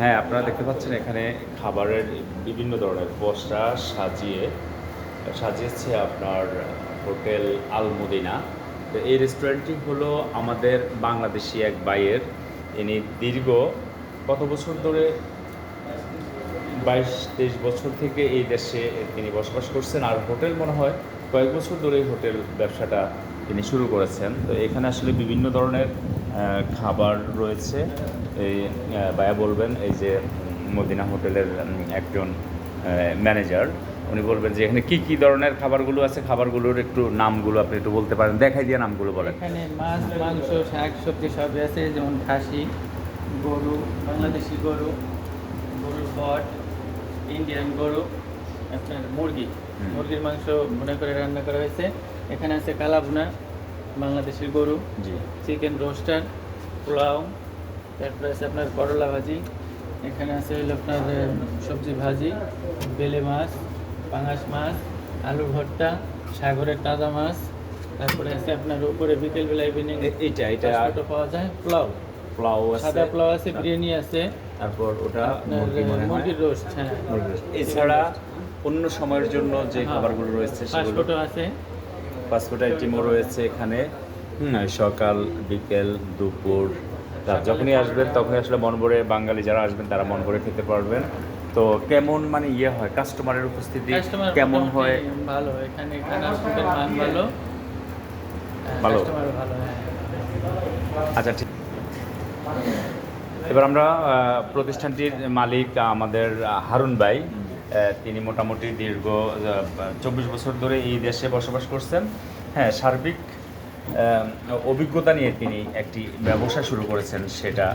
হ্যাঁ আপনারা দেখতে পাচ্ছেন এখানে খাবারের বিভিন্ন ধরনের বস্তা সাজিয়ে, সাজিয়েছে আপনার হোটেল আলমদিনা। তো এই রেস্টুরেন্টটি হলো আমাদের বাংলাদেশি এক বাইয়ের ইনি দীর্ঘ কত বছর ধরে? বাইশ, তেইশ বছর থেকে এই দেশে তিনি বসবাস করছেন। আর হোটেল মনে হয় কয়েক বছর ধরে হোটেল ব্যবসাটা তিনি শুরু করেছেন। তো এখানে আসলে বিভিন্ন ধরনের খাবার রয়েছে। এই ভাইয়া বলবেন এই যে মদিনা হোটেলের একজন ম্যানেজার উনি বলবেন যে এখানে কি কি ধরনের খাবারগুলো আছে? খাবারগুলোর একটু নামগুলো আপনি একটু বলতে পারেন। দেখাই দিয়ে নামগুলো বলেন। এখানে মাছ মাংস শাক সবজি সবই আছে যেমন খাসি গরু বাংলাদেশি গরু গরুর বট ইন্ডিয়ান গরু আপনার মুরগি। মুরগির মাংস মনে করে রান্না করা হয়েছে। এখানে আছে কালা ভুনা বাংলাদেশের গরু জি। চিকেন রোস্টার পোলাও তারপরে আছে আপনার করলা ভাজি এখানে আছে হলো আপনার সবজি ভাজি বেলে মাছ পাঙাশ মাছ আলু ভর্তা সাগরের তাজা মাছ তারপরে আছে আপনার উপরে বিকেলবেলা ইভিনিং এইটা এটা আটো পাওয়া যায় পোলাও। পোলাও আছে। সাদা পোলাও আছে বিরিয়ানি আছে। তারপর ওটা মুরগির রোস্ট হ্যাঁ। এছাড়া অন্য সময়ের জন্য যে খাবারগুলো রয়েছে সেগুলো আছে। পাসপোর্ট আইটেমও রয়েছে এখানে। সকাল বিকেল দুপুর রাত যখনই আসবেন তখনই আসলে মন ভরে বাঙালি যারা আসবেন তারা মন ভরে খেতে পারবেন। তো কেমন মানে ইয়ে হয়? কাস্টমারের উপস্থিতি কেমন হয়? ভালো। এখানে মান ভালো। ভালো? কাস্টমার ভালো হ্যাঁ। আচ্ছা ঠিক। এবার আমরা প্রতিষ্ঠানটির মালিক আমাদের হারুন ভাই। তিনি মোটামুটি দীর্ঘ চব্বিশ বছর ধরে এই দেশে বসবাস করছেন। হ্যাঁ সার্বিক অভিজ্ঞতা নিয়ে তিনি একটি ব্যবসা শুরু করেছেন। সেটা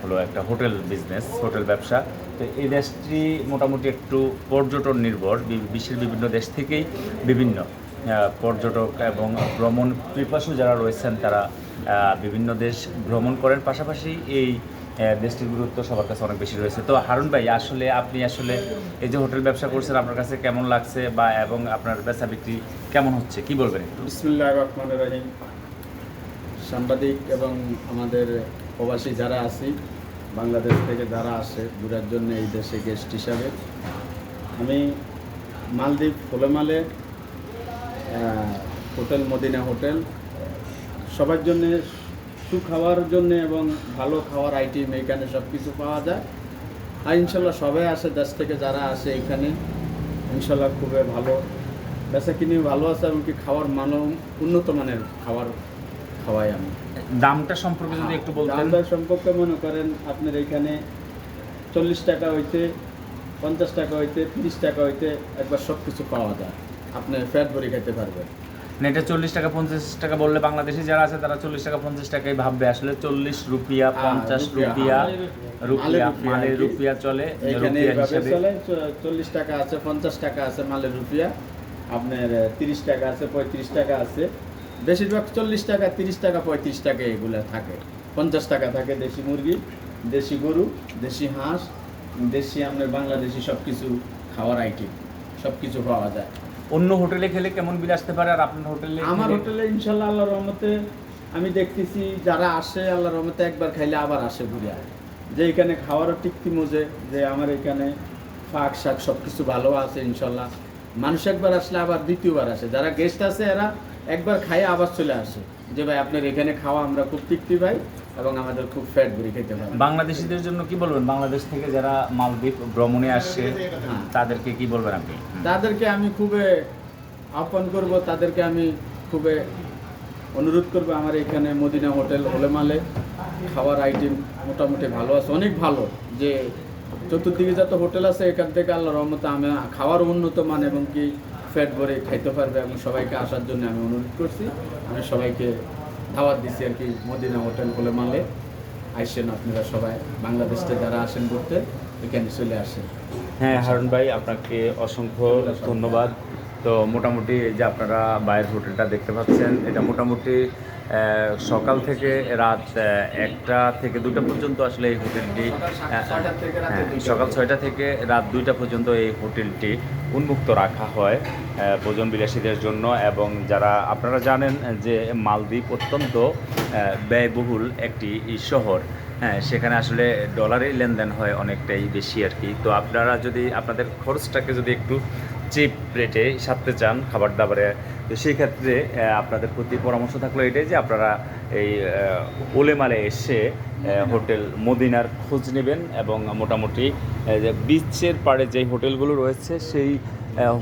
হলো একটা হোটেল বিজনেস, হোটেল ব্যবসা। তো এই দেশটি মোটামুটি একটু পর্যটন নির্ভর। বিশ্বের বিভিন্ন দেশ থেকেই বিভিন্ন পর্যটক এবং ভ্রমণ পিপাসু যারা রয়েছেন, তারা বিভিন্ন দেশ ভ্রমণ করেন। পাশাপাশি এই দেশটির গুরুত্ব সবার কাছে অনেক বেশি রয়েছে। তো হারুন ভাই, আসলে আপনি আসলে এই যে হোটেল ব্যবসা করছেন, আপনার কাছে কেমন লাগছে বা এবং আপনার বেচা বিক্রি কেমন হচ্ছে? কি বলবেন সাংবাদিক এবং আমাদের প্রবাসী যারা আছি, বাংলাদেশ থেকে যারা আসে ঘুরার জন্য এই দেশে গেস্ট হিসাবে, আমি মালদ্বীপ ফুলেমালে হোটেল মদিনা হোটেল, সবার জন্য সুখাওয়ার জন্য এবং ভালো খাওয়ার আইটেম এখানে সব কিছু পাওয়া যায়। আর ইনশাল্লাহ সবাই আসে দেশ থেকে যারা আসে এখানে ইনশাল্লাহ খুবই ভালো। বেচা কিনে ভালো আছে এমনকি খাওয়ার মানও উন্নত মানের খাবার খাওয়াই আমি। দামটা সম্পর্কে যদি একটু বলতেন। দাম দর সম্পর্কে মনে করেন আপনার এখানে চল্লিশ টাকা হইতে পঞ্চাশ টাকা হইতে তিরিশ টাকা হইতে একবার সব কিছু পাওয়া যায়। আপনি ফ্যাট ভরে খেতে পারবেন। মানে এটা চল্লিশ টাকা পঞ্চাশ টাকা বললে বাংলাদেশে যারা আছে তারা চল্লিশ টাকা পঞ্চাশ টাকাই ভাববে। আসলে চল্লিশ রুপিয়া হ্যাঁ, পঞ্চাশ রুপিয়া, রুপিয়া। রুপিয়া। মালের চলে রুপিয়া হিসাবে। চল্লিশ টাকা আছে পঞ্চাশ টাকা আছে মালের রুপিয়া। আপনার তিরিশ টাকা আছে পঁয়ত্রিশ টাকা আছে। বেশিরভাগ চল্লিশ টাকা তিরিশ টাকা পঁয়ত্রিশ টাকা এগুলো থাকে। পঞ্চাশ টাকা থাকে দেশি মুরগি দেশি গরু দেশি হাঁস দেশি আপনার বাংলাদেশি সব কিছু খাওয়ার আইটেম সব কিছু পাওয়া যায়। অন্য হোটেলে খেলে কেমন বিল আসতে পারে আর আপনার হোটেলে আমার হোটেলে ইনশাল্লাহ আল্লাহ রহমতে আমি দেখতেছি, যারা আসে আল্লাহ রহমতে একবার খাইলে আবার আসে ঘুরে আয়। যে এখানে খাওয়ারও টিকতি মজে, যে আমার এখানে ফাঁক শাক সব কিছু ভালো আছে ইনশাল্লাহ। মানুষ একবার আসলে আবার দ্বিতীয়বার আসে। যারা গেস্ট আছে, এরা একবার খাইয়ে আবার চলে আসে। যে ভাই আপনার এখানে খাওয়া আমরা খুব তৃপ্তি পাই এবং আমাদের খুব ফ্যাট ভরে খেতে পারি। বাংলাদেশিদের জন্য কি বলবেন? বাংলাদেশ থেকে যারা মালদ্বীপ ভ্রমণে আসছে হ্যাঁ। তাদেরকে কি বলবেন আপনি? তাদেরকে আমি খুবই আহ্বান করব তাদেরকে আমি খুবই অনুরোধ করব আমার এখানে মদিনা হোটেল হোলেমালে খাওয়ার আইটেম মোটামুটি ভালো আছে অনেক ভালো। যে চতুর্দিকে যত হোটেল আছে এখান থেকে আল্লাহ রহমতে আমি খাওয়ার উন্নত মান এবং কি ফ্যাট ভরে খাইতে পারবে এবং সবাইকে আসার জন্য আমি অনুরোধ করছি। আমি সবাইকে দাওয়াত দিচ্ছি আর কি মদিনা হোটেল বলে মালে। আসছেন আপনারা সবাই বাংলাদেশে যারা আসেন ঘুরতে এখানে চলে আসেন। হ্যাঁ হারুন ভাই আপনাকে অসংখ্য ধন্যবাদ। তো মোটামুটি যে আপনারা বাইরের হোটেলটা দেখতে পাচ্ছেন এটা মোটামুটি সকাল থেকে রাত একটা থেকে দুটা পর্যন্ত আসলে এই হোটেলটি হ্যাঁ, সকাল ছয়টা থেকে রাত দুইটা পর্যন্ত এই হোটেলটি উন্মুক্ত রাখা হয় ভোজন বিলাসীদের জন্য এবং যারা আপনারা জানেন যে মালদ্বীপ অত্যন্ত ব্যয়বহুল একটি শহর। হ্যাঁ সেখানে আসলে ডলারেই লেনদেন হয় অনেকটাই বেশি আর কি তো আপনারা যদি আপনাদের খরচটাকে যদি একটু চিপ রেটে সারতে চান খাবার দাবারে তো সেই ক্ষেত্রে আপনাদের প্রতি পরামর্শ থাকল এটাই যে আপনারা এই ওলেমালে এসে হোটেল মদিনার খোঁজ নেবেন এবং মোটামুটি যে বিচের পাড়ে যেই হোটেলগুলো রয়েছে সেই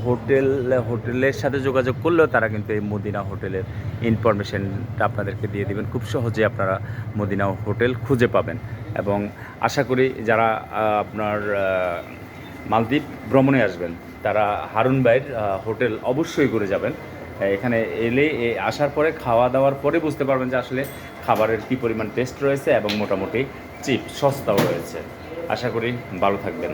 হোটেল, হোটেলের সাথে যোগাযোগ করলেও তারা কিন্তু এই মদিনা হোটেলের ইনফরমেশনটা আপনাদেরকে দিয়ে দেবেন। খুব সহজে আপনারা মদিনা হোটেল খুঁজে পাবেন। এবং আশা করি যারা আপনার মালদ্বীপ ভ্রমণে আসবেন, তারা হারুন ভাইয়ের হোটেল অবশ্যই করে যাবেন। এখানে এলে আসার পরে খাওয়া দাওয়ার পরে বুঝতে পারবেন যে আসলে খাবারের কী পরিমাণ টেস্ট রয়েছে এবং মোটামুটি চিপ সস্তাও রয়েছে। আশা করি ভালো থাকবেন।